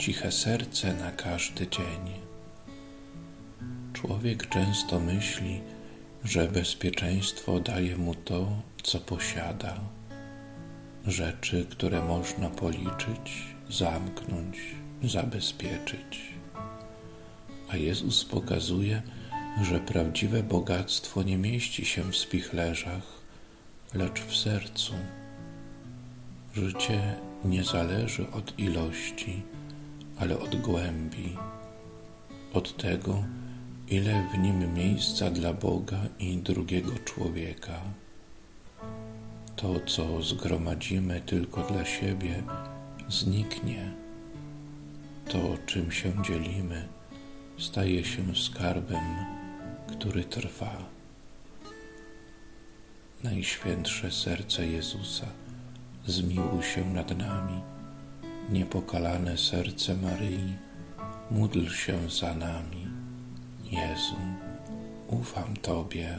ciche serce na każdy dzień. Człowiek często myśli, że bezpieczeństwo daje mu to, co posiada. Rzeczy, które można policzyć, zamknąć, zabezpieczyć. A Jezus pokazuje, że prawdziwe bogactwo nie mieści się w spichlerzach, lecz w sercu. Życie nie zależy od ilości, ale od głębi, od tego, ile w nim miejsca dla Boga i drugiego człowieka. To, co zgromadzimy tylko dla siebie, zniknie. To, czym się dzielimy, staje się skarbem, który trwa. Najświętsze serce Jezusa, zmiłuj się nad nami. Niepokalane serce Maryi, módl się za nami. Jezu, ufam Tobie.